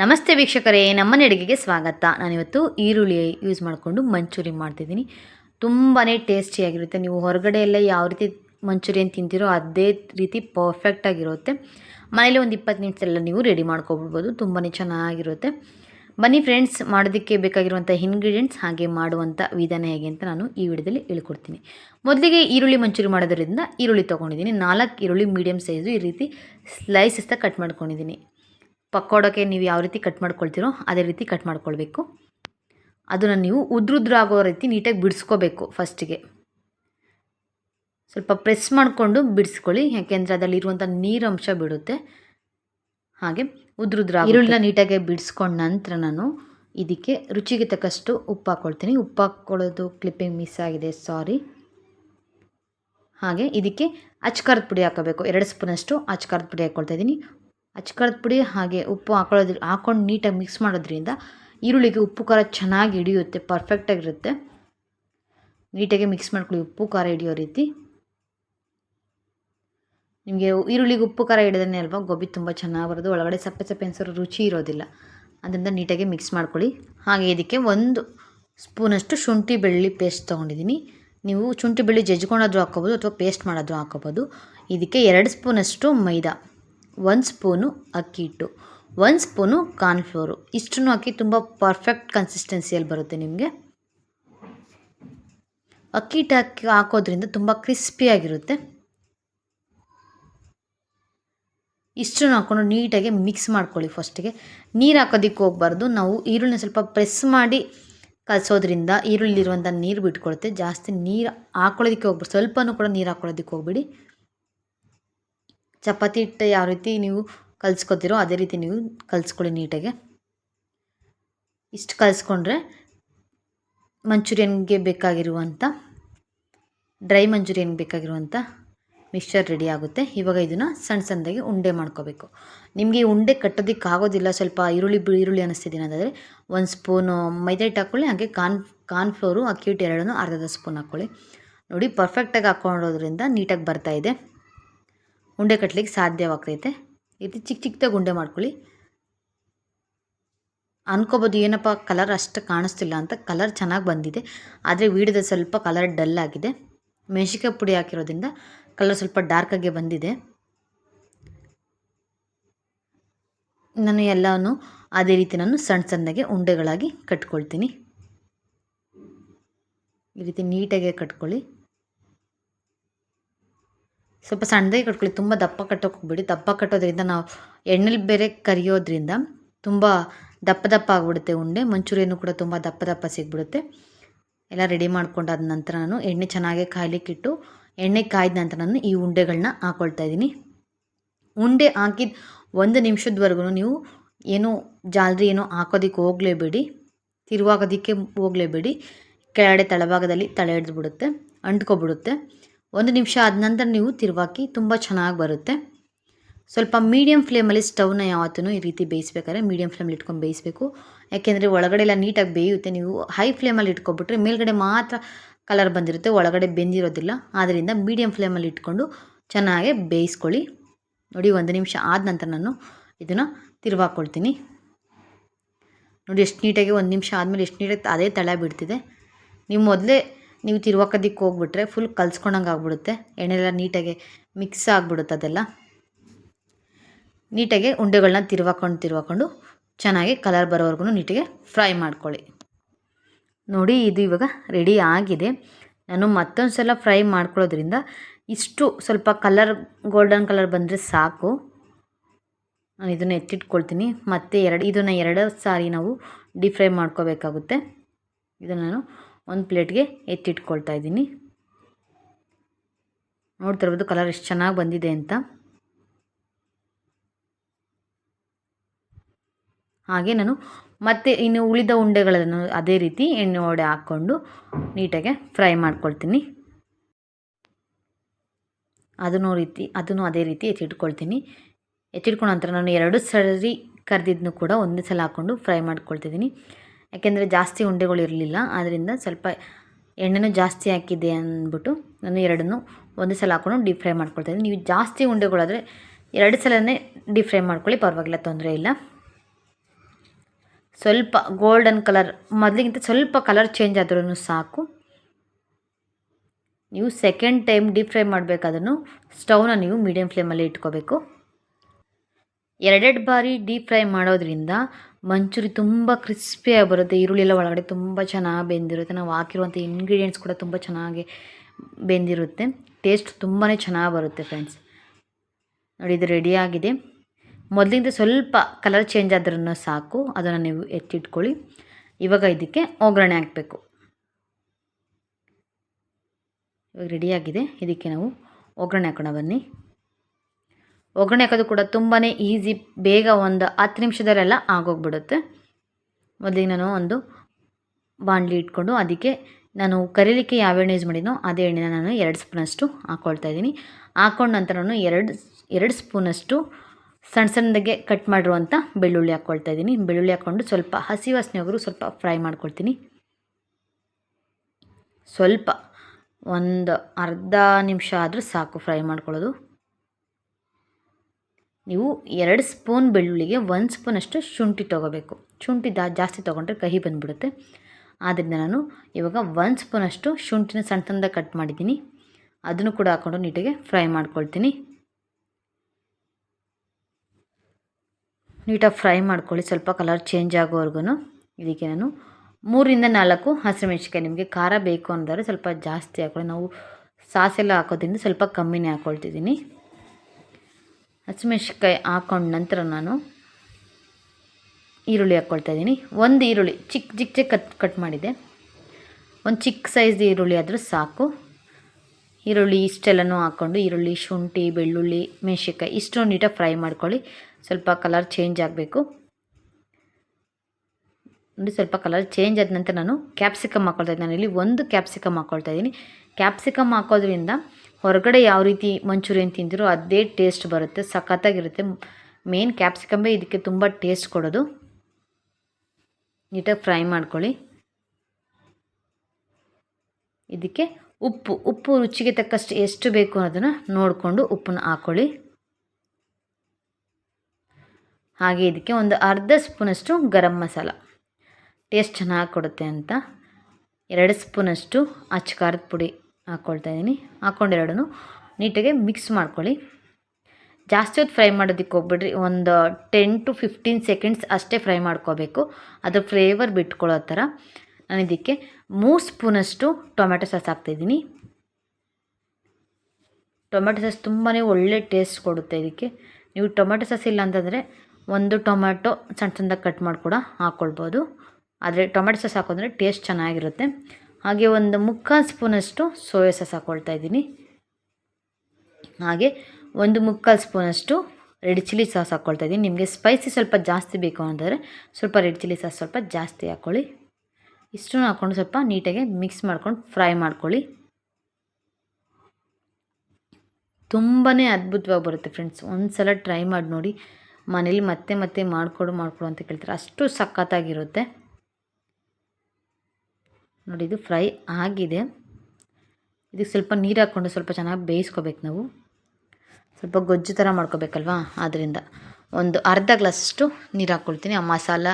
ನಮಸ್ತೆ ವೀಕ್ಷಕರೇ, ನಮ್ಮ ಅಡುಗೆಗೆ ಸ್ವಾಗತ. ನಾನಿವತ್ತು ಈರುಳ್ಳಿ ಯೂಸ್ ಮಾಡಿಕೊಂಡು ಮಂಚೂರಿ ಮಾಡ್ತಿದ್ದೀನಿ. ತುಂಬಾ ಟೇಸ್ಟಿಯಾಗಿರುತ್ತೆ. ನೀವು ಹೊರಗಡೆ ಎಲ್ಲ ಯಾವ ರೀತಿ ಮಂಚೂರಿಯನ್ ತಿಂತೀರೋ ಅದೇ ರೀತಿ ಪರ್ಫೆಕ್ಟಾಗಿರುತ್ತೆ ಮನೇಲಿ ಒಂದು ಇಪ್ಪತ್ತು ನಿಮಿಷ ಎಲ್ಲ ನೀವು ರೆಡಿ ಮಾಡ್ಕೊಬಿಡ್ಬೋದು. ತುಂಬಾ ಚೆನ್ನಾಗಿರುತ್ತೆ. ಬನ್ನಿ ಫ್ರೆಂಡ್ಸ್ ಮಾಡೋದಕ್ಕೆ ಬೇಕಾಗಿರುವಂಥ ಇಂಗ್ರೀಡಿಯೆಂಟ್ಸ್ ಹಾಗೆ ಮಾಡುವಂಥ ವಿಧಾನ ಹೇಗೆ ಅಂತ ನಾನು ಈ ವಿಡಿಯೋದಲ್ಲಿ ಹೇಳ್ಕೊಡ್ತೀನಿ. ಮೊದಲಿಗೆ ಈರುಳ್ಳಿ ಮಂಚೂರಿ ಮಾಡೋದರಿಂದ ಈರುಳ್ಳಿ ತೊಗೊಂಡಿದ್ದೀನಿ. ನಾಲ್ಕು ಈರುಳ್ಳಿ ಮೀಡಿಯಮ್ ಸೈಜು ಈ ರೀತಿ ಸ್ಲೈಸಸ್ತ ಕಟ್ ಮಾಡ್ಕೊಂಡಿದ್ದೀನಿ. ಪಕೋಡೋಕ್ಕೆ ನೀವು ಯಾವ ರೀತಿ ಕಟ್ ಮಾಡ್ಕೊಳ್ತೀರೋ ಅದೇ ರೀತಿ ಕಟ್ ಮಾಡ್ಕೊಳ್ಬೇಕು. ಅದನ್ನು ನೀವು ಉದ್ರುದ್ರ ಆಗೋ ರೀತಿ ನೀಟಾಗಿ ಬಿಡಿಸ್ಕೋಬೇಕು ಫಸ್ಟಿಗೆ. ಸ್ವಲ್ಪ ಪ್ರೆಸ್ ಮಾಡಿಕೊಂಡು ಬಿಡಿಸ್ಕೊಳ್ಳಿ, ಯಾಕೆಂದರೆ ಅದರಲ್ಲಿರುವಂಥ ನೀರಂಶ ಬಿಡುತ್ತೆ. ಹಾಗೆ ಉದ್ರುದ್ರ ಈರುಳ್ಳಿನ ನೀಟಾಗಿ ಬಿಡಿಸ್ಕೊಂಡ ನಂತರ ನಾನು ಇದಕ್ಕೆ ರುಚಿಗೆ ತಕ್ಕಷ್ಟು ಉಪ್ಪು ಹಾಕ್ಕೊಳ್ತೀನಿ ಉಪ್ಪು ಹಾಕ್ಕೊಳ್ಳೋದು ಕ್ಲಿಪ್ಪಿಂಗ್ ಮಿಸ್ ಆಗಿದೆ ಸಾರಿ ಹಾಗೆ ಇದಕ್ಕೆ ಅಚ್ಕಾರದ ಪುಡಿ ಹಾಕೋಬೇಕು. ಎರಡು ಸ್ಪೂನಷ್ಟು ಅಚ್ಕಾರದ ಪುಡಿ ಹಾಕ್ಕೊಳ್ತಾ ಇದ್ದೀನಿ. ಅಚ್ಕಾರದ ಪುಡಿ ಹಾಗೆ ಉಪ್ಪು ಹಾಕೊಳ್ಳೋದ್ರ ಹಾಕೊಂಡು ನೀಟಾಗಿ ಮಿಕ್ಸ್ ಮಾಡೋದ್ರಿಂದ ಈರುಳ್ಳಿಗೆ ಉಪ್ಪು ಖಾರ ಚೆನ್ನಾಗಿ ಹಿಡಿಯುತ್ತೆ ಪರ್ಫೆಕ್ಟಾಗಿರುತ್ತೆ ನೀಟಾಗಿ ಮಿಕ್ಸ್ ಮಾಡ್ಕೊಳ್ಳಿ, ಉಪ್ಪು ಖಾರ ಹಿಡಿಯೋ ರೀತಿ. ನಿಮಗೆ ಈರುಳ್ಳಿಗೆ ಉಪ್ಪು ಖಾರ ಹಿಡಿದೇ ಅಲ್ವಾ, ಗೋಬಿ ತುಂಬ ಚೆನ್ನಾಗಿ ಬರೋದು. ಒಳಗಡೆ ಸಪ್ಪೆ ಸಪ್ಪೆ ಅನ್ಸೋರು ರುಚಿ ಇರೋದಿಲ್ಲ. ಅದರಿಂದ ನೀಟಾಗಿ ಮಿಕ್ಸ್ ಮಾಡ್ಕೊಳ್ಳಿ. ಹಾಗೆ ಇದಕ್ಕೆ ಒಂದು ಸ್ಪೂನಷ್ಟು ಶುಂಠಿ ಬೆಳ್ಳಿ ಪೇಸ್ಟ್ ತೊಗೊಂಡಿದ್ದೀನಿ. ನೀವು ಶುಂಠಿ ಬೆಳ್ಳಿ ಜಜ್ಕೊಂಡಾದ್ರೂ ಹಾಕ್ಕೋಬೋದು ಅಥವಾ ಪೇಸ್ಟ್ ಮಾಡೋದು ಹಾಕ್ಕೋಬೋದು. ಇದಕ್ಕೆ ಎರಡು ಸ್ಪೂನಷ್ಟು ಮೈದಾ. ಒಂದು ಸ್ಪೂನು ಅಕ್ಕಿ ಹಿಟ್ಟು, ಒಂದು ಸ್ಪೂನು ಕಾರ್ನ್ಫ್ಲೋರು. ಇಷ್ಟನ್ನು ಅಕ್ಕಿ ತುಂಬ ಪರ್ಫೆಕ್ಟ್ ಕನ್ಸಿಸ್ಟೆನ್ಸಿಯಲ್ಲಿ ಬರುತ್ತೆ ನಿಮಗೆ. ಅಕ್ಕಿ ಹಿಟ್ಟು ಹಾಕಿ ಹಾಕೋದ್ರಿಂದ ತುಂಬ ಕ್ರಿಸ್ಪಿಯಾಗಿರುತ್ತೆ ಇಷ್ಟನ್ನು ಹಾಕ್ಕೊಂಡು ನೀಟಾಗಿ ಮಿಕ್ಸ್ ಮಾಡ್ಕೊಳ್ಳಿ ಫಸ್ಟಿಗೆ ನೀರು ಹಾಕೋದಕ್ಕೆ ಹೋಗ್ಬಾರ್ದು. ನಾವು ಈರುಳ್ಳಿನ ಸ್ವಲ್ಪ ಪ್ರೆಸ್ ಮಾಡಿ ಕಲಿಸೋದ್ರಿಂದ ಈರುಳ್ಳಿರುವಂಥ ನೀರು ಬಿಟ್ಕೊಳುತ್ತೆ. ಜಾಸ್ತಿ ನೀರು ಹಾಕೊಳ್ಳೋದಕ್ಕೆ ಹೋಗ್ಬಾರ್ದು. ಸ್ವಲ್ಪನೂ ಕೂಡ ನೀರು ಹಾಕೊಳ್ಳೋದಕ್ಕೆ ಹೋಗ್ಬೇಡಿ. ಚಪಾತಿ ಹಿಟ್ಟು ಯಾವ ರೀತಿ ನೀವು ಕಲಿಸ್ಕೊತೀರೋ ಅದೇ ರೀತಿ ನೀವು ಕಲಿಸ್ಕೊಳ್ಳಿ ನೀಟಾಗೆ. ಇಷ್ಟು ಕಲಿಸ್ಕೊಂಡ್ರೆ ಮಂಚೂರಿಯನ್ಗೆ ಬೇಕಾಗಿರುವಂಥ ಡ್ರೈ ಮಂಚೂರಿಯನ್ಗೆ ಬೇಕಾಗಿರುವಂಥ ಮಿಕ್ಸ್ಚರ್ ರೆಡಿ ಆಗುತ್ತೆ. ಇವಾಗ ಇದನ್ನು ಸಣ್ಣ ಸಣ್ಣದಾಗಿ ಉಂಡೆ ಮಾಡ್ಕೋಬೇಕು. ನಿಮಗೆ ಈ ಉಂಡೆ ಕಟ್ಟೋದಕ್ಕೆ ಆಗೋದಿಲ್ಲ, ಸ್ವಲ್ಪ ಈರುಳ್ಳಿ ಈರುಳ್ಳಿ ಅನ್ನಿಸ್ತಿದ್ದೀನಿ ಅಂತಂದರೆ ಒಂದು ಸ್ಪೂನು ಮೈದಾ ಹಿಟ್ಟು ಹಾಕ್ಕೊಳ್ಳಿ ಹಾಗೆ ಕಾರ್ನ್ ಕಾರ್ನ್ಫ್ಲೋರು ಅಕ್ಕಿ ಹಿಟ್ಟು ಎರಡನ್ನೂ ಅರ್ಧದ ಸ್ಪೂನ್ ಹಾಕ್ಕೊಳ್ಳಿ ನೋಡಿ ಪರ್ಫೆಕ್ಟಾಗಿ ಹಾಕ್ಕೊಂಡೋದ್ರಿಂದ ನೀಟಾಗಿ ಬರ್ತಾಯಿದೆ ಉಂಡೆ ಕಟ್ಟಲಿಕ್ಕೆ ಸಾಧ್ಯವಾಗ್ತೈತೆ. ಇದು ಚಿಕ್ಕ ಚಿಕ್ಕದಾಗಿ ಉಂಡೆ ಮಾಡ್ಕೊಳ್ಳಿ. ಅನ್ಕೋಬೋದು ಏನಪ್ಪ ಕಲರ್ ಅಷ್ಟು ಕಾಣಿಸ್ತಿಲ್ಲ ಅಂತ. ಕಲರ್ ಚೆನ್ನಾಗಿ ಬಂದಿದೆ. ಆದರೆ ವೀಡಿಯೋದ ಸ್ವಲ್ಪ ಕಲರ್ ಡಲ್ ಆಗಿದೆ. ಮೆಣಸಿಕಾಯಿ ಪುಡಿ ಹಾಕಿರೋದ್ರಿಂದ ಕಲರ್ ಸ್ವಲ್ಪ ಡಾರ್ಕಾಗೆ ಬಂದಿದೆ. ನಾನು ಎಲ್ಲವನ್ನು ಅದೇ ರೀತಿ ನಾನು ಸಣ್ಣ ಸಣ್ಣಗೆ ಉಂಡೆಗಳಾಗಿ ಕಟ್ಕೊಳ್ತೀನಿ. ಈ ರೀತಿ ನೀಟಾಗೆ ಕಟ್ಕೊಳ್ಳಿ. ಸ್ವಲ್ಪ ಸಣ್ಣದಾಗಿ ಕಟ್ಕೊಳ್ಳಿ. ತುಂಬ ದಪ್ಪ ಕಟ್ಟೋಕೆ ಹೋಗ್ಬೇಡಿ. ದಪ್ಪ ಕಟ್ಟೋದ್ರಿಂದ ನಾವು ಎಣ್ಣೆಲಿ ಬೇರೆ ಕರಿಯೋದ್ರಿಂದ ತುಂಬ ದಪ್ಪ ದಪ್ಪ ಆಗಿಬಿಡುತ್ತೆ ಉಂಡೆ. ಮಂಚೂರಿಯನ್ನು ಕೂಡ ತುಂಬ ದಪ್ಪ ದಪ್ಪ ಸಿಗ್ಬಿಡುತ್ತೆ. ಎಲ್ಲ ರೆಡಿ ಮಾಡ್ಕೊಂಡಾದ ನಂತರ ನಾನು ಎಣ್ಣೆ ಚೆನ್ನಾಗಿ ಕಾಯ್ಲಿಕ್ಕಿಟ್ಟು ಎಣ್ಣೆ ಕಾಯ್ದ ನಂತರ ನಾನು ಈ ಉಂಡೆಗಳನ್ನ ಹಾಕ್ಕೊಳ್ತಾ ಇದ್ದೀನಿ. ಉಂಡೆ ಹಾಕಿದ ಒಂದು ನಿಮಿಷದವರೆಗೂ ನೀವು ಏನು ಜಾಲರಿ ಏನೋ ಹಾಕೋದಕ್ಕೆ ಹೋಗಲೇಬೇಡಿ. ತಿರುವಾಗೋದಕ್ಕೆ ಹೋಗಲೇಬೇಡಿ. ಕೆಳಗಡೆ ತಳಭಾಗದಲ್ಲಿ ತಲೆ ಹಿಡಿದ್ಬಿಡುತ್ತೆ ಅಂಟ್ಕೊಬಿಡುತ್ತೆ. ಒಂದು ನಿಮಿಷ ಆದ ನಂತರ ನೀವು ತಿರುವಾಕಿ ತುಂಬ ಚೆನ್ನಾಗಿ ಬರುತ್ತೆ. ಸ್ವಲ್ಪ ಮೀಡಿಯಮ್ ಫ್ಲೇಮಲ್ಲಿ ಸ್ಟವ್ನ ಯಾವತ್ತೂ ಈ ರೀತಿ ಬೇಯಿಸ್ಬೇಕಾದ್ರೆ ಮೀಡಿಯಮ್ ಫ್ಲೇಮಲ್ಲಿ ಇಟ್ಕೊಂಡು ಬೇಯಿಸಬೇಕು. ಯಾಕೆಂದರೆ ಒಳಗಡೆ ಎಲ್ಲ ನೀಟಾಗಿ ಬೇಯುತ್ತೆ. ನೀವು ಹೈ ಫ್ಲೇಮಲ್ಲಿ ಇಟ್ಕೊಬಿಟ್ರೆ ಮೇಲ್ಗಡೆ ಮಾತ್ರ ಕಲರ್ ಬಂದಿರುತ್ತೆ. ಒಳಗಡೆ ಬೆಂದಿರೋದಿಲ್ಲ. ಆದ್ದರಿಂದ ಮೀಡಿಯಮ್ ಫ್ಲೇಮಲ್ಲಿ ಇಟ್ಕೊಂಡು ಚೆನ್ನಾಗಿ ಬೇಯಿಸ್ಕೊಳ್ಳಿ. ನೋಡಿ, ಒಂದು ನಿಮಿಷ ಆದ ನಂತರ ನಾನು ಇದನ್ನು ತಿರುವಾಕೊಳ್ತೀನಿ. ನೋಡಿ, ಎಷ್ಟು ನೀಟಾಗಿ ಒಂದು ನಿಮಿಷ ಆದಮೇಲೆ ಎಷ್ಟು ನೀಟಾಗಿ ಅದೇ ತಳ ಬಿಡ್ತಿದೆ. ನೀವು ಮೊದಲೇ ನೀವು ತಿರುವಾಕೋದಿಕ್ಕೆ ಹೋಗ್ಬಿಟ್ರೆ ಫುಲ್ ಕಲ್ಸ್ಕೊಂಡಂಗೆ ಆಗ್ಬಿಡುತ್ತೆ. ಎಣ್ಣೆಲ್ಲ ನೀಟಾಗಿ ಮಿಕ್ಸ್ ಆಗಿಬಿಡುತ್ತೆ ಅದೆಲ್ಲ. ನೀಟಾಗಿ ಉಂಡೆಗಳನ್ನ ತಿರುವಾಕೊಂಡು ತಿರುವಾಕೊಂಡು ಚೆನ್ನಾಗಿ ಕಲರ್ ಬರೋವರೆಗೂ ನೀಟಿಗೆ ಫ್ರೈ ಮಾಡ್ಕೊಳ್ಳಿ. ನೋಡಿ ಇದು ಇವಾಗ ರೆಡಿ ಆಗಿದೆ. ನಾನು ಮತ್ತೊಂದು ಸಲ ಫ್ರೈ ಮಾಡ್ಕೊಳ್ಳೋದ್ರಿಂದ ಇಷ್ಟು ಸ್ವಲ್ಪ ಕಲರ್ ಗೋಲ್ಡನ್ ಕಲರ್ ಬಂದರೆ ಸಾಕು. ನಾನು ಇದನ್ನು ಎತ್ತಿಟ್ಕೊಳ್ತೀನಿ. ಮತ್ತು ಎರಡು, ಇದನ್ನು ಎರಡು ಸಾರಿ ನಾವು ಡೀಪ್ ಫ್ರೈ ಮಾಡ್ಕೋಬೇಕಾಗುತ್ತೆ. ಇದನ್ನು ನಾನು ಒಂದು ಪ್ಲೇಟ್ಗೆ ಎತ್ತಿಟ್ಕೊಳ್ತಾ ಇದ್ದೀನಿ. ನೋಡ್ತಿರ್ಬೋದು ಕಲರ್ ಎಷ್ಟು ಚೆನ್ನಾಗಿ ಬಂದಿದೆ ಅಂತ. ಹಾಗೆ ನಾನು ಮತ್ತೆ ಇನ್ನು ಉಳಿದ ಉಂಡೆಗಳನ್ನು ಅದೇ ರೀತಿ ಎಣ್ಣೆ ಒಡೆ ಹಾಕ್ಕೊಂಡು ನೀಟಾಗಿ ಫ್ರೈ ಮಾಡ್ಕೊಳ್ತೀನಿ. ಅದನ್ನು ರೀತಿ, ಅದನ್ನು ಅದೇ ರೀತಿ ಎತ್ತಿಟ್ಕೊಳ್ತೀನಿ. ಎತ್ತಿಟ್ಕೊಂಡ ನಂತರ ನಾನು ಎರಡು ಸರಿ ಕರೆದಿದ್ದನ್ನು ಕೂಡ ಒಂದೇ ಸಲ ಹಾಕ್ಕೊಂಡು ಫ್ರೈ ಮಾಡ್ಕೊಳ್ತಿದ್ದೀನಿ ಯಾಕೆಂದರೆ ಜಾಸ್ತಿ ಉಂಡೆಗಳು ಇರಲಿಲ್ಲ ಆದ್ದರಿಂದ ಸ್ವಲ್ಪ ಎಣ್ಣೆನೂ ಜಾಸ್ತಿ ಹಾಕಿದೆ ಅಂದ್ಬಿಟ್ಟು ನಾನು ಎರಡನ್ನೂ ಒಂದು ಸಲ ಹಾಕ್ಕೊಂಡು ಡೀಪ್ ಫ್ರೈ ಮಾಡ್ಕೊಳ್ತಾಯಿದ್ದೀನಿ ನೀವು ಜಾಸ್ತಿ ಉಂಡೆಗಳಾದರೆ ಎರಡು ಸಲನೇ ಡೀಪ್ ಫ್ರೈ ಮಾಡ್ಕೊಳ್ಳಿ, ಪರವಾಗಿಲ್ಲ, ತೊಂದರೆ ಇಲ್ಲ. ಸ್ವಲ್ಪ ಗೋಲ್ಡನ್ ಕಲರ್ ಮೊದಲಿಗಿಂತ ಸ್ವಲ್ಪ ಕಲರ್ ಚೇಂಜ್ ಆದ್ರೂ ಸಾಕು. ನೀವು ಸೆಕೆಂಡ್ ಟೈಮ್ ಡೀಪ್ ಫ್ರೈ ಮಾಡಬೇಕಾದ್ರೂ ಸ್ಟವ್ನ ನೀವು ಮೀಡಿಯಮ್ ಫ್ಲೇಮಲ್ಲಿ ಇಟ್ಕೋಬೇಕು. ಎರಡೆರಡು ಬಾರಿ ಡೀಪ್ ಫ್ರೈ ಮಾಡೋದ್ರಿಂದ ಮಂಚೂರಿ ತುಂಬ ಕ್ರಿಸ್ಪಿಯಾಗಿ ಬರುತ್ತೆ. ಈರುಳ್ಳಿ ಎಲ್ಲ ಒಳಗಡೆ ತುಂಬ ಚೆನ್ನಾಗಿ ಬೆಂದಿರುತ್ತೆ. ನಾವು ಹಾಕಿರುವಂಥ ಇಂಗ್ರೀಡಿಯೆಂಟ್ಸ್ ಕೂಡ ತುಂಬ ಚೆನ್ನಾಗಿ ಬೆಂದಿರುತ್ತೆ. ಟೇಸ್ಟ್ ತುಂಬಾ ಚೆನ್ನಾಗಿ ಬರುತ್ತೆ ಫ್ರೆಂಡ್ಸ್ ನೋಡಿ, ಇದು ರೆಡಿಯಾಗಿದೆ ಮೊದಲಿಂದ ಸ್ವಲ್ಪ ಕಲರ್ ಚೇಂಜ್ ಆದ್ರೂ ಸಾಕು. ಅದನ್ನು ನೀವು ಎತ್ತಿಟ್ಕೊಳ್ಳಿ. ಇವಾಗ ಇದಕ್ಕೆ ಒಗ್ಗರಣೆ ಹಾಕಬೇಕು. ಇವಾಗ ರೆಡಿಯಾಗಿದೆ ಇದಕ್ಕೆ ನಾವು ಒಗ್ಗರಣೆ ಹಾಕೋಣ ಬನ್ನಿ. ಒಗ್ಗರಣೆ ಹಾಕೋದು ಕೂಡ ತುಂಬಾ ಈಸಿ, ಬೇಗ ಒಂದು ಹತ್ತು ನಿಮಿಷದಲ್ಲೆಲ್ಲ ಆಗೋಗ್ಬಿಡುತ್ತೆ. ಮೊದಲಿಗೆ ನಾನು ಒಂದು ಬಾಣಲಿ ಇಟ್ಕೊಂಡು ಅದಕ್ಕೆ ನಾನು ಕರೀಲಿಕ್ಕೆ ಯಾವ ಎಣ್ಣೆ ಯೂಸ್ ಮಾಡಿದ್ನೋ ಅದೇ ಎಣ್ಣೆನ ನಾನು ಎರಡು ಸ್ಪೂನಷ್ಟು ಹಾಕ್ಕೊಳ್ತಾ ಇದ್ದೀನಿ. ಹಾಕ್ಕೊಂಡ ನಂತರ ನಾನು ಎರಡು ಎರಡು ಸ್ಪೂನಷ್ಟು ಸಣ್ಣ ಸಣ್ಣದಾಗೆ ಕಟ್ ಮಾಡಿರುವಂಥ ಬೆಳ್ಳುಳ್ಳಿ ಹಾಕ್ಕೊಳ್ತಾ ಇದ್ದೀನಿ. ಬೆಳ್ಳುಳ್ಳಿ ಹಾಕ್ಕೊಂಡು ಸ್ವಲ್ಪ ಹಸಿ ವಾಸನೆ ಹೋಗೋರು ಸ್ವಲ್ಪ ಫ್ರೈ ಮಾಡ್ಕೊಳ್ತೀನಿ. ಸ್ವಲ್ಪ ಒಂದು ಅರ್ಧ ನಿಮಿಷ ಆದರೂ ಸಾಕು ಫ್ರೈ ಮಾಡ್ಕೊಳ್ಳೋದು. ನೀವು ಎರಡು ಸ್ಪೂನ್ ಬೆಳ್ಳುಳ್ಳಿಗೆ ಒಂದು ಸ್ಪೂನಷ್ಟು ಶುಂಠಿ ತೊಗೋಬೇಕು. ಶುಂಠಿ ದಾ ಜಾಸ್ತಿ ತೊಗೊಂಡ್ರೆ ಕಹಿ ಬಂದುಬಿಡುತ್ತೆ. ಆದ್ದರಿಂದ ನಾನು ಇವಾಗ ಒಂದು ಸ್ಪೂನಷ್ಟು ಶುಂಠಿನ ಸಣ್ಣ ಸಣ್ಣದಾಗಿ ಕಟ್ ಮಾಡಿದ್ದೀನಿ. ಅದನ್ನು ಕೂಡ ಹಾಕ್ಕೊಂಡು ನೀಟಾಗಿ ಫ್ರೈ ಮಾಡ್ಕೊಳ್ತೀನಿ. ನೀಟಾಗಿ ಫ್ರೈ ಮಾಡ್ಕೊಳ್ಳಿ, ಸ್ವಲ್ಪ ಕಲರ್ ಚೇಂಜ್ ಆಗೋವರೆಗೂ ಇದಕ್ಕೆ ನಾನು ಮೂರಿಂದ ನಾಲ್ಕು ಹಸಿಮೆಣ್ಸಿಕಾಯಿ ನಿಮಗೆ ಖಾರ ಬೇಕು ಅಂದರೆ ಸ್ವಲ್ಪ ಜಾಸ್ತಿ ಹಾಕೊಳ್ಳಿ. ನಾವು ಸಾಸೆಲ್ಲ ಹಾಕೋದ್ರಿಂದ ಸ್ವಲ್ಪ ಕಮ್ಮಿನೇ ಹಾಕ್ಕೊಳ್ತಿದ್ದೀನಿ ಹಸಿಮೆಣ್ಸಿಕಾಯಿ ಹಾಕೊಂಡ ನಂತರ ನಾನು ಈರುಳ್ಳಿ ಹಾಕ್ಕೊಳ್ತಾ ಇದ್ದೀನಿ. ಒಂದು ಈರುಳ್ಳಿ ಚಿಕ್ಕ ಚಿಕ್ಕ ಚಿಕ್ಕ ಕಟ್ ಕಟ್ ಮಾಡಿದೆ. ಒಂದು ಚಿಕ್ಕ ಸೈಜ್ ಈರುಳ್ಳಿ ಆದರೂ ಸಾಕು. ಈರುಳ್ಳಿ ಇಷ್ಟೆಲ್ಲನೂ ಹಾಕ್ಕೊಂಡು ಈರುಳ್ಳಿ, ಶುಂಠಿ, ಬೆಳ್ಳುಳ್ಳಿ ಮೆಣಸಿಕಾಯಿ ಇಷ್ಟು ನೀಟಾಗಿ ಫ್ರೈ ಮಾಡ್ಕೊಳ್ಳಿ. ಸ್ವಲ್ಪ ಕಲರ್ ಚೇಂಜ್ ಆಗಬೇಕು. ನೋಡಿ ಸ್ವಲ್ಪ ಕಲರ್ ಚೇಂಜ್ ಆದ ನಂತರ ನಾನು ಕ್ಯಾಪ್ಸಿಕಮ್ ಹಾಕ್ಕೊಳ್ತಾ ಇದ್ದೀನಿ. ನಾನಿಲ್ಲಿ ಒಂದು ಕ್ಯಾಪ್ಸಿಕಮ್ ಹಾಕ್ಕೊಳ್ತಾ ಇದ್ದೀನಿ. ಕ್ಯಾಪ್ಸಿಕಮ್ ಹಾಕೋದ್ರಿಂದ ಹೊರಗಡೆ ಯಾವ ರೀತಿ ಮಂಚೂರಿಯನ್ ತಿಂದಿರೋ ಅದೇ ಟೇಸ್ಟ್ ಬರುತ್ತೆ, ಸಖತ್ತಾಗಿರುತ್ತೆ. ಮೇನ್ ಕ್ಯಾಪ್ಸಿಕಮ್ಮೇ ಇದಕ್ಕೆ ತುಂಬ ಟೇಸ್ಟ್ ಕೊಡೋದು. ನೀಟಾಗಿ ಫ್ರೈ ಮಾಡ್ಕೊಳ್ಳಿ. ಇದಕ್ಕೆ ಉಪ್ಪು ಉಪ್ಪು ರುಚಿಗೆ ತಕ್ಕಷ್ಟು ಎಷ್ಟು ಬೇಕು ಅನ್ನೋದನ್ನು ನೋಡಿಕೊಂಡು ಉಪ್ಪನ್ನು ಹಾಕ್ಕೊಳ್ಳಿ ಹಾಗೆ ಇದಕ್ಕೆ ಒಂದು ಅರ್ಧ ಸ್ಪೂನಷ್ಟು ಗರಂ ಮಸಾಲ. ಟೇಸ್ಟ್ ಚೆನ್ನಾಗಿ ಕೊಡುತ್ತೆ ಅಂತ. ಎರಡು ಸ್ಪೂನಷ್ಟು ಅಚ್ಚ ಖಾರದ ಪುಡಿ. ಹಾಕ್ಕೊಳ್ತಾ ಇದ್ದೀನಿ. ಹಾಕ್ಕೊಂಡೆರಡೂ ನೀಟಾಗಿ ಮಿಕ್ಸ್ ಮಾಡ್ಕೊಳ್ಳಿ. ಜಾಸ್ತಿ ಹೊತ್ತು ಫ್ರೈ ಮಾಡೋದಕ್ಕೆ ಹೋಗ್ಬಿಡ್ರಿ. ಒಂದು ಟೆನ್ ಟು ಫಿಫ್ಟೀನ್ ಸೆಕೆಂಡ್ಸ್ ಅಷ್ಟೇ ಫ್ರೈ ಮಾಡ್ಕೋಬೇಕು. ಅದು ಫ್ಲೇವರ್ ಬಿಟ್ಕೊಳ್ಳೋ ಥರ. ನಾನು ಇದಕ್ಕೆ ಮೂರು ಸ್ಪೂನಷ್ಟು ಟೊಮೆಟೊ ಸಾಸ್ ಹಾಕ್ತಾಯಿದ್ದೀನಿ ಟೊಮೆಟೊ ಸಾಸ್ ತುಂಬಾ ಒಳ್ಳೆ ಟೇಸ್ಟ್ ಕೊಡುತ್ತೆ ಇದಕ್ಕೆ. ನೀವು ಟೊಮೆಟೊ ಸಾಸ್ ಇಲ್ಲ ಅಂತಂದರೆ ಒಂದು ಟೊಮೆಟೊ ಸಣ್ಣ ಸಣ್ಣದಾಗಿ ಕಟ್ ಮಾಡಿ ಕೂಡ ಹಾಕ್ಕೊಳ್ಬೋದು ಆದರೆ ಟೊಮೆಟೊ ಸಾಸ್ ಹಾಕೋದ್ರೆ ಟೇಸ್ಟ್ ಚೆನ್ನಾಗಿರುತ್ತೆ. ಹಾಗೆ ಒಂದು ಮುಕ್ಕಾಲು ಸ್ಪೂನಷ್ಟು ಸೋಯಾ ಸಾಸ್ ಹಾಕ್ಕೊಳ್ತಾ ಇದ್ದೀನಿ. ಹಾಗೆ ಒಂದು ಮುಕ್ಕಾಲು ಸ್ಪೂನಷ್ಟು ರೆಡ್ ಚಿಲ್ಲಿ ಸಾಸ್ ಹಾಕ್ಕೊಳ್ತಾ ಇದ್ದೀನಿ. ನಿಮಗೆ ಸ್ಪೈಸಿ ಸ್ವಲ್ಪ ಜಾಸ್ತಿ ಬೇಕು ಅಂತಂದರೆ ಸ್ವಲ್ಪ ರೆಡ್ ಚಿಲ್ಲಿ ಸಾಸ್ ಸ್ವಲ್ಪ ಜಾಸ್ತಿ ಹಾಕ್ಕೊಳ್ಳಿ ಇಷ್ಟನ್ನು ಹಾಕ್ಕೊಂಡು ಸ್ವಲ್ಪ ನೀಟಾಗಿ ಮಿಕ್ಸ್ ಮಾಡ್ಕೊಂಡು ಫ್ರೈ ಮಾಡ್ಕೊಳ್ಳಿ. ತುಂಬಾ ಅದ್ಭುತವಾಗಿ ಬರುತ್ತೆ ಫ್ರೆಂಡ್ಸ್ ಒಂದು ಸಲ ಟ್ರೈ ಮಾಡಿ ನೋಡಿ. ಮನೇಲಿ ಮತ್ತೆ ಮತ್ತೆ ಮಾಡಿಕೊಡು ಮಾಡಿಕೊಡು ಅಂತ ಕೇಳ್ತಾರೆ. ಅಷ್ಟು ಸಖತ್ತಾಗಿರುತ್ತೆ. ನೋಡಿ, ಇದು ಫ್ರೈ ಆಗಿದೆ. ಇದಕ್ಕೆ ಸ್ವಲ್ಪ ನೀರು ಹಾಕ್ಕೊಂಡು ಸ್ವಲ್ಪ ಚೆನ್ನಾಗಿ ಬೇಯಿಸ್ಕೋಬೇಕು ನಾವು. ಸ್ವಲ್ಪ ಗೊಜ್ಜು ಥರ ಮಾಡ್ಕೋಬೇಕಲ್ವಾ? ಆದ್ದರಿಂದ ಒಂದು ಅರ್ಧ ಗ್ಲಾಸಷ್ಟು ನೀರು ಹಾಕ್ಕೊಳ್ತೀನಿ. ಆ ಮಸಾಲ,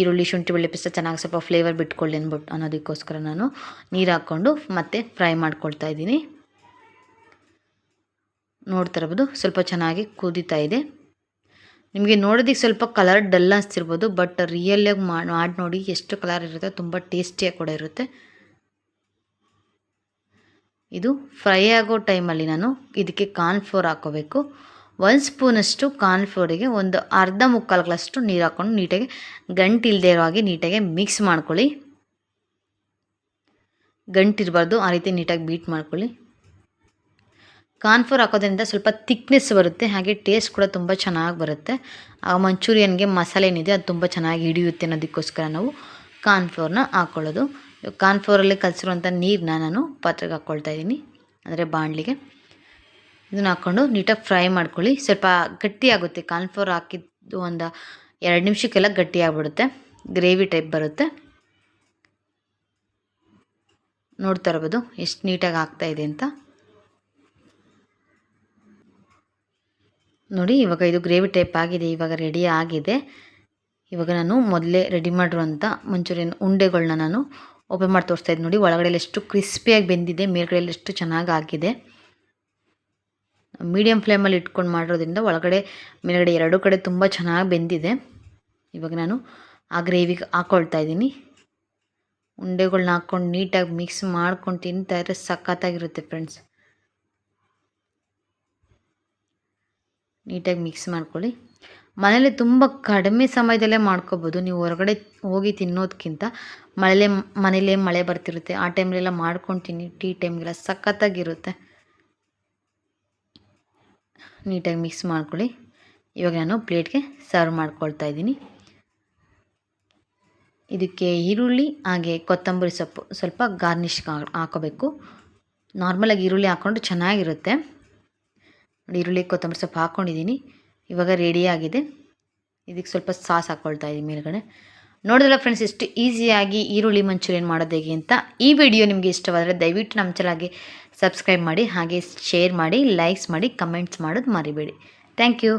ಈರುಳ್ಳಿ, ಶುಂಠಿ ಬೆಳ್ಳಿ ಪಿಸ್ತ ಚೆನ್ನಾಗಿ ಸ್ವಲ್ಪ ಫ್ಲೇವರ್ ಬಿಟ್ಕೊಳ್ಳಿ ಅಂದ್ಬಿಟ್ಟು ಅನ್ನೋದಕ್ಕೋಸ್ಕರ ನಾನು ನೀರು ಹಾಕ್ಕೊಂಡು ಮತ್ತೆ ಫ್ರೈ ಮಾಡ್ಕೊಳ್ತಾ ಇದ್ದೀನಿ. ನೋಡ್ತಾ ಇರ್ಬೋದು, ಸ್ವಲ್ಪ ಚೆನ್ನಾಗಿ ಕುದೀತಾ ಇದೆ. ನಿಮಗೆ ನೋಡೋದಕ್ಕೆ ಸ್ವಲ್ಪ ಕಲರ್ ಡಲ್ ಅನಿಸ್ತಿರ್ಬೋದು ಬಟ್ ರಿಯಲ್ಲಾಗಿ ಮಾಡಿ ನೋಡಿ ಎಷ್ಟು ಕಲರ್ ಇರುತ್ತೆ, ತುಂಬ ಟೇಸ್ಟಿಯಾಗಿ ಕೂಡ ಇರುತ್ತೆ. ಇದು ಫ್ರೈ ಆಗೋ ಟೈಮಲ್ಲಿ ನಾನು ಇದಕ್ಕೆ ಕಾರ್ನ್ ಫ್ಲೋರ್ ಹಾಕೋಬೇಕು. ಒಂದು ಸ್ಪೂನಷ್ಟು ಕಾರ್ನ್ಫ್ಲೋರಿಗೆ ಒಂದು ಅರ್ಧ ಮುಕ್ಕಾಲು ಗ್ಲಾಸ್ಟು ನೀರು ಹಾಕ್ಕೊಂಡು ನೀಟಾಗಿ ಗಂಟು ಇಲ್ಲದೆ ಇರೋ ಹಾಗೆ ನೀಟಾಗಿ ಮಿಕ್ಸ್ ಮಾಡ್ಕೊಳ್ಳಿ. ಗಂಟಿರಬಾರ್ದು, ಆ ರೀತಿ ನೀಟಾಗಿ ಬೀಟ್ ಮಾಡ್ಕೊಳ್ಳಿ. ಕಾರ್ನ್ಫ್ಲೋರ್ ಹಾಕೋದ್ರಿಂದ ಸ್ವಲ್ಪ ತಿಕ್ನೆಸ್ ಬರುತ್ತೆ, ಹಾಗೆ ಟೇಸ್ಟ್ ಕೂಡ ತುಂಬ ಚೆನ್ನಾಗಿ ಬರುತ್ತೆ. ಆ ಮಂಚೂರಿಯನ್ಗೆ ಮಸಾಲೆ ಏನಿದೆ ಅದು ತುಂಬ ಚೆನ್ನಾಗಿ ಹಿಡಿಯುತ್ತೆ ಅನ್ನೋದಕ್ಕೋಸ್ಕರ ನಾವು ಕಾರ್ನ್ಫ್ಲೋರ್ನ ಹಾಕ್ಕೊಳ್ಳೋದು ಕಾರ್ನ್ಫ್ಲೋರಲ್ಲಿ ಕಲಸಿರುವಂಥ ನೀರನ್ನ ನಾನು ಪಾತ್ರೆಗೆ ಹಾಕ್ಕೊಳ್ತಾ ಇದ್ದೀನಿ, ಅಂದರೆ ಬಾಣಲಿಗೆ. ಇದನ್ನು ಹಾಕ್ಕೊಂಡು ನೀಟಾಗಿ ಫ್ರೈ ಮಾಡ್ಕೊಳ್ಳಿ. ಸ್ವಲ್ಪ ಗಟ್ಟಿ ಆಗುತ್ತೆ ಕಾರ್ನ್ಫ್ಲೋರ್ ಹಾಕಿದ್ದು ಒಂದು ಎರಡು ನಿಮಿಷಕ್ಕೆಲ್ಲ ಗಟ್ಟಿ ಆಗಿಬಿಡುತ್ತೆ, ಗ್ರೇವಿ ಟೈಪ್ ಬರುತ್ತೆ. ನೋಡ್ತಾ ಇರ್ಬೋದು, ಎಷ್ಟು ನೀಟಾಗಿ ಆಗ್ತಾಯಿದೆ ಅಂತ. ನೋಡಿ, ಇವಾಗ ಇದು ಗ್ರೇವಿ ಟೈಪ್ ಆಗಿದೆ, ಇವಾಗ ರೆಡಿ ಆಗಿದೆ. ಇವಾಗ ನಾನು ಮೊದಲೇ ರೆಡಿ ಮಾಡಿರುವಂಥ ಮಂಚೂರಿಯನ್ ಉಂಡೆಗಳನ್ನ ನಾನು ಓಪನ್ ಮಾಡಿ ತೋರಿಸ್ತಾ ಇದ್ದೀನಿ ನೋಡಿ, ಒಳಗಡೆಯಲ್ಲಿ ಎಷ್ಟು ಕ್ರಿಸ್ಪಿಯಾಗಿ ಬೆಂದಿದೆ, ಮೇಲ್ಗಡೆಯಲ್ಲಿ ಎಷ್ಟು ಚೆನ್ನಾಗಿ ಆಗಿದೆ. ಮೀಡಿಯಮ್ ಫ್ಲೇಮಲ್ಲಿ ಇಟ್ಕೊಂಡು ಮಾಡಿರೋದ್ರಿಂದ ಒಳಗಡೆ, ಮೇಲ್ಗಡೆ ಎರಡೂ ಕಡೆ ತುಂಬ ಚೆನ್ನಾಗಿ ಬೆಂದಿದೆ. ಇವಾಗ ನಾನು ಆ ಗ್ರೇವಿಗೆ ಹಾಕ್ಕೊಳ್ತಾ ಇದ್ದೀನಿ. ಉಂಡೆಗಳನ್ನ ಹಾಕ್ಕೊಂಡು ನೀಟಾಗಿ ಮಿಕ್ಸ್ ಮಾಡ್ಕೊಂಡು ತಿಂತಾ ಇದ್ರೆ ಸಖತ್ತಾಗಿರುತ್ತೆ ಫ್ರೆಂಡ್ಸ್ ನೀಟಾಗಿ ಮಿಕ್ಸ್ ಮಾಡ್ಕೊಳ್ಳಿ. ಮನೇಲಿ ತುಂಬ ಕಡಿಮೆ ಸಮಯದಲ್ಲೇ ಮಾಡ್ಕೋಬೋದು. ನೀವು ಹೊರಗಡೆ ಹೋಗಿ ತಿನ್ನೋದಕ್ಕಿಂತ ಮಳೆಲೇ, ಮನೇಲೇ ಮಳೆ ಬರ್ತಿರುತ್ತೆ. ಆ ಟೈಮ್ಲೆಲ್ಲ ಮಾಡ್ಕೊಂಡು ತಿನ್ನಿ ಟೀ ಟೈಮ್ಗೆಲ್ಲ ಸಖತ್ತಾಗಿರುತ್ತೆ. ನೀಟಾಗಿ ಮಿಕ್ಸ್ ಮಾಡ್ಕೊಳ್ಳಿ. ಇವಾಗ ನಾನು ಪ್ಲೇಟ್ಗೆ ಸರ್ವ್ ಮಾಡ್ಕೊಳ್ತಾ ಇದ್ದೀನಿ. ಇದಕ್ಕೆ ಈರುಳ್ಳಿ, ಹಾಗೆ ಕೊತ್ತಂಬರಿ ಸೊಪ್ಪು ಸ್ವಲ್ಪ ಗಾರ್ನಿಷ್ ಹಾಕೋಬೇಕು. ನಾರ್ಮಲಾಗಿ ಈರುಳ್ಳಿ ಹಾಕ್ಕೊಂಡು ಚೆನ್ನಾಗಿರುತ್ತೆ. ನೋಡಿ ಈರುಳ್ಳಿ, ಕೊತ್ತಂಬರಿ ಸೊಪ್ಪು ಹಾಕ್ಕೊಂಡಿದ್ದೀನಿ ಇವಾಗ ರೆಡಿಯಾಗಿದೆ ಇದಕ್ಕೆ ಸ್ವಲ್ಪ ಸಾಸ್ ಹಾಕ್ಕೊಳ್ತಾ ಇದ್ದೀನಿ ಮೇಲ್ಗಡೆ. ನೋಡಿದ್ರಲ್ಲ ಫ್ರೆಂಡ್ಸ್ ಎಷ್ಟು ಈಸಿಯಾಗಿ ಈರುಳ್ಳಿ ಮಂಚೂರಿಯನ್ ಮಾಡೋದು ಹೇಗೆ ಅಂತ ಈ ವಿಡಿಯೋ ನಿಮಗೆ ಇಷ್ಟವಾದರೆ ದಯವಿಟ್ಟು ನಮ್ಮ ಚಾನಲ್ಗೆ ಸಬ್ಸ್ಕ್ರೈಬ್ ಮಾಡಿ, ಹಾಗೆ ಶೇರ್ ಮಾಡಿ ಲೈಕ್ಸ್ ಮಾಡಿ ಕಮೆಂಟ್ಸ್ ಮಾಡೋದು ಮರಿಬೇಡಿ. Thank you